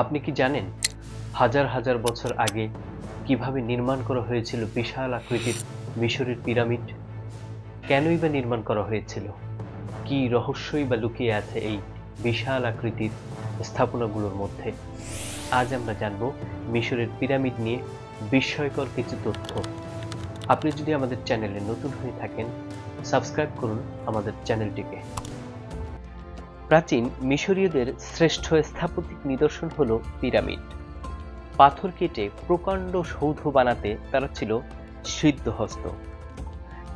আপনি কি জানেন হাজার হাজার বছর আগে কীভাবে নির্মাণ করা হয়েছিল বিশাল আকৃতির মিশরের পিরামিড? কেনই বা নির্মাণ করা হয়েছিল? কি রহস্যই বা লুকিয়ে আছে এই বিশাল আকৃতির স্থাপনাগুলোর মধ্যে? আজ আমরা জানব মিশরের পিরামিড নিয়ে বিস্ময়কর কিছু তথ্য। আপনি যদি আমাদের চ্যানেলে নতুন হয়ে থাকেন, সাবস্ক্রাইব করুন আমাদের চ্যানেলটিকে। প্রাচীন মিশরীয়দের শ্রেষ্ঠ স্থাপত্যিক নিদর্শন হল পিরামিড। পাথর কেটে প্রকাণ্ড সৌধ বানাতে তারা ছিল সিদ্ধহস্ত।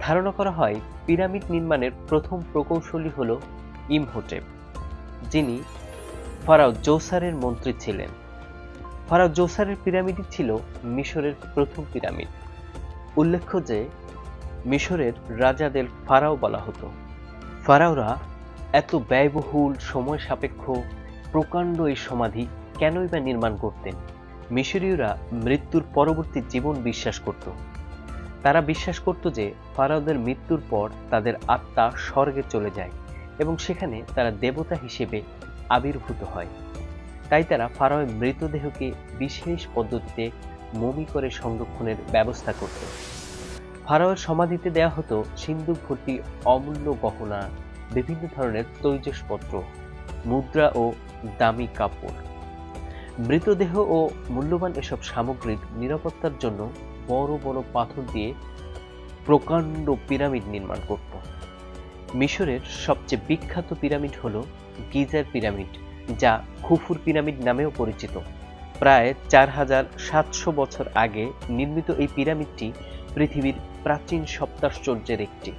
ধারণা করা হয় পিরামিড নির্মাণের প্রথম প্রকৌশলী হল ইমহোটেপ যিনি ফারাও জৌসারের মন্ত্রী ছিলেন। ফারাও জৌসারের পিরামিডই ছিল মিশরের প্রথম পিরামিড। উল্লেখ্য যে মিশরের রাজাদের ফারাও বলা হতো। ফারাওরা এত ব্যয়বহুল সময় সাপেক্ষ প্রকাণ্ড এই সমাধি কেনই বা নির্মাণ করতেন? মিশরীয়রা মৃত্যুর পরবর্তী জীবন বিশ্বাস করত। তারা বিশ্বাস করত যে ফারাওদের মৃত্যুর পর তাদের আত্মা স্বর্গে চলে যায় এবং সেখানে তারা দেবতা হিসেবে আবির্ভূত হয়। তাই তারা ফারাওয়ের মৃতদেহকে বিশেষ পদ্ধতিতে মমি করে সংরক্ষণের ব্যবস্থা করত। ফারাওয়ের সমাধিতে দেয়া হতো সিন্দুক ভর্তি অমূল্য গহনা বিভিন্ন ধরনের তৈজসপত্র, মুদ্রা ও দামি কাপড়। মৃতদেহ ও মূল্যবান এসব সামগ্রীর নিরাপত্তার জন্য বড় বড় পাথর দিয়ে প্রকাণ্ড পিরামিড নির্মাণ করত। মিশরের সবচেয়ে বিখ্যাত পিরামিড হল গিজার পিরামিড, যা খুফুর পিরামিড নামেও পরিচিত। প্রায় চার হাজার সাতশো বছর আগে নির্মিত এই পিরামিডটি পৃথিবীর প্রাচীন সপ্তাশ্চর্যের একটি।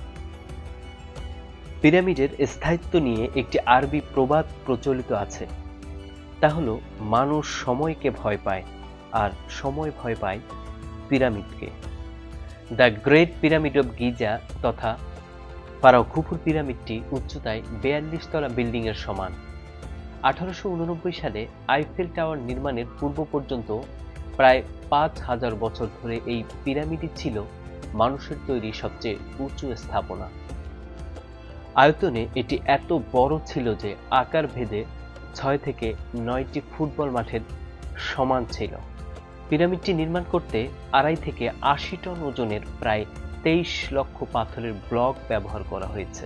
পিরামিডের স্থায়িত্ব নিয়ে একটি আরবি প্রবাদ প্রচলিত আছে। তা হলো, মানুষ সময়কে ভয় পায় আর সময় ভয় পায় পিরামিডকে। The great pyramid of Giza তথা ফারাও খুফুর পিরামিডটি উচ্চতায় বেয়াল্লিশ তলা বিল্ডিংয়ের সমান। আঠারোশো উননব্বই সালে আইফেল টাওয়ার নির্মাণের পূর্ব পর্যন্ত প্রায় পাঁচ হাজার বছর ধরে এই পিরামিডই ছিল মানুষের তৈরি সবচেয়ে উঁচু স্থাপনা। আয়তনে এটি এত বড় ছিল যে আকার ভেদে ছয় থেকে নয়টি ফুটবল মাঠের সমান ছিল। পিরামিডটি নির্মাণ করতে আড়াই থেকে আশি টন ওজনের প্রায় তেইশ লক্ষ পাথরের ব্লক ব্যবহার করা হয়েছে।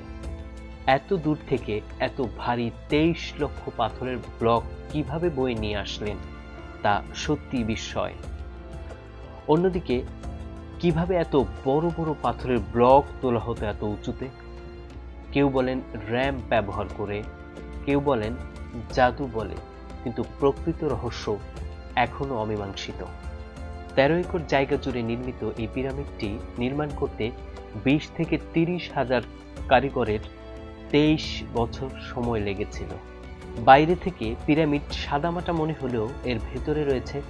এত দূর থেকে এত ভারী তেইশ লক্ষ পাথরের ব্লক কীভাবে বয়ে নিয়ে আসলেন তা সত্যি বিস্ময়। অন্যদিকে, কীভাবে এত বড় বড় পাথরের ব্লক তোলা হতো এত উঁচুতে? কেউ বলেন র্যাম ব্যবহার করে, কেউ বলেন জাদু বলে, কিন্তু প্রকৃত রহস্য এখনও অমীমাংসিত। তেরো একর জায়গা জুড়ে নির্মিত এই পিরামিডটি নির্মাণ করতে বিশ থেকে তিরিশ হাজার কারিগরের তেইশ বছর সময় লেগেছিল। বাইরে থেকে পিরামিড সাদামাটা মনে হলেও এর ভেতরে রয়েছে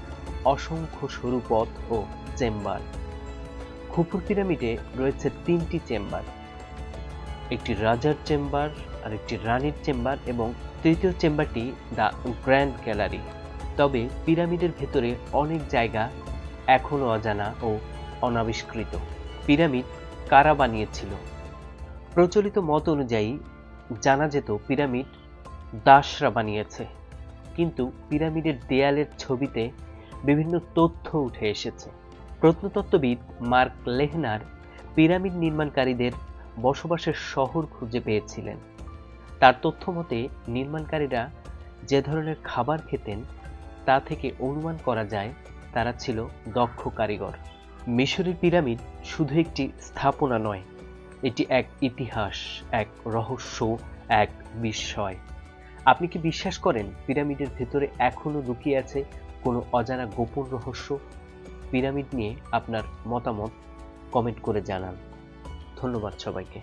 অসংখ্য সরু পথ ও চেম্বার। খুপুর পিরামিডে রয়েছে তিনটি চেম্বার। একটি রাজার চেম্বার আর একটি রানীর চেম্বার এবং তৃতীয় চেম্বারটি দ্য গ্র্যান্ড গ্যালারি। তবে পিরামিডের ভেতরে অনেক জায়গা এখনও অজানা ও অনাবিষ্কৃত। পিরামিড কারা বানিয়েছিল? প্রচলিত মত অনুযায়ী জানা যেত পিরামিড দাসরা বানিয়েছে। কিন্তু পিরামিডের দেয়ালের ছবিতে বিভিন্ন তথ্য উঠে এসেছে। প্রত্নতত্ত্ববিদ মার্ক লেহনার পিরামিড নির্মাণকারীদের বসবাসের শহর খুঁজে পেয়েছিলেন। তার তথ্য মতে, নির্মাণকারীরা যে ধরনের খাবার খেতেন, তা থেকে অনুমান করা যায় তারা ছিল দক্ষ কারিগর। মিশরের পিরামিড শুধু একটি স্থাপনা নয়, এটি এক ইতিহাস, এক রহস্য, এক বিস্ময়। আপনি কি বিশ্বাস করেন পিরামিডের ভেতরে এখনও লুকিয়ে আছে কোনো অজানা গোপন রহস্য? পিরামিড নিয়ে আপনার মতামত কমেন্ট করে জানান। ধন্যবাদ সবাইকে।